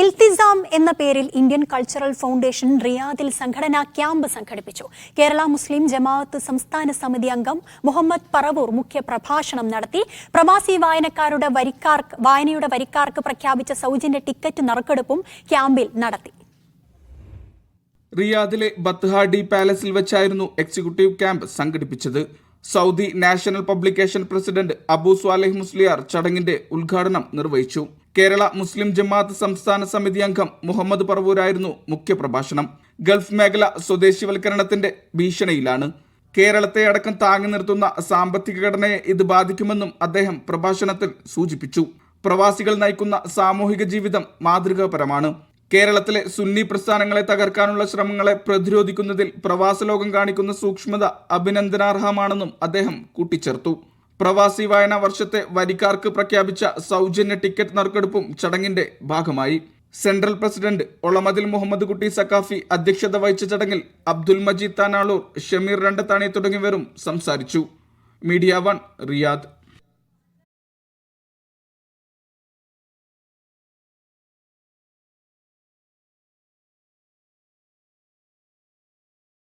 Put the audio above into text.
ഇൽത്തിസാം എന്ന പേരിൽ Indian cultural foundation റിയാദിൽ സംഘടനാ ക്യാമ്പ് സംഘടിപ്പിച്ചു. കേരള മുസ്ലിം ജമാഅത്ത് സംസ്ഥാന സമിതി അംഗം മുഹമ്മദ് പറവൂർ മുഖ്യ പ്രഭാഷണം നടത്തി. പ്രവാസി വായനക്കാരുടെ വരിക്കാർക്ക് വായനയുടെ വരിക്കാർക്ക് പ്രഖ്യാപിച്ച സൗജന്യ ടിക്കറ്റ് നറുക്കെടുപ്പും ക്യാമ്പിൽ നടത്തി. റിയാദിലെ ബത്ത്ഹാഡി പാലസിൽ വെച്ചായിരുന്നു എക്സിക്യൂട്ടീവ് ക്യാമ്പ് സംഘടിപ്പിച്ചത്. Saudi national publication president Abu Swalih Musliyar ചടങ്ങിന്റെ ഉദ്ഘാടനം നിർവഹിച്ചു. കേരള മുസ്ലിം ജമാഅത്ത് സംസ്ഥാന സമിതി അംഗം മുഹമ്മദ് പറവൂരായിരുന്നു മുഖ്യപ്രഭാഷണം. ഗൾഫ് മേഖല സ്വദേശിവൽക്കരണത്തിന്റെ ഭീഷണിയിലാണ്. കേരളത്തെ അടക്കം താങ്ങി നിർത്തുന്ന സാമ്പത്തിക ഘടനയെ ഇത് ബാധിക്കുമെന്നും അദ്ദേഹം പ്രഭാഷണത്തിൽ സൂചിപ്പിച്ചു. പ്രവാസികൾ നയിക്കുന്ന സാമൂഹിക ജീവിതം മാതൃകാപരമാണ്. കേരളത്തിലെ സുന്നി പ്രസ്ഥാനങ്ങളെ തകർക്കാനുള്ള ശ്രമങ്ങളെ പ്രതിരോധിക്കുന്നതിൽ പ്രവാസലോകം കാണിക്കുന്ന സൂക്ഷ്മത അഭിനന്ദനാർഹമാണെന്നും അദ്ദേഹം കൂട്ടിച്ചേർത്തു. പ്രവാസി വായന വർഷത്തെ വരിക്കാർക്ക് പ്രഖ്യാപിച്ച സൗജന്യ ടിക്കറ്റ് നറുക്കെടുപ്പും ചടങ്ങിന്റെ ഭാഗമായി. സെൻട്രൽ പ്രസിഡന്റ് ഒളമതിൽ മുഹമ്മദ് കുട്ടി സക്കാഫി അധ്യക്ഷത വഹിച്ച ചടങ്ങിൽ അബ്ദുൽ മജീദ് താനാളൂർ ഷമീർ രണ്ടത്താണി തുടങ്ങിയവരും സംസാരിച്ചു. Media one Riyadh.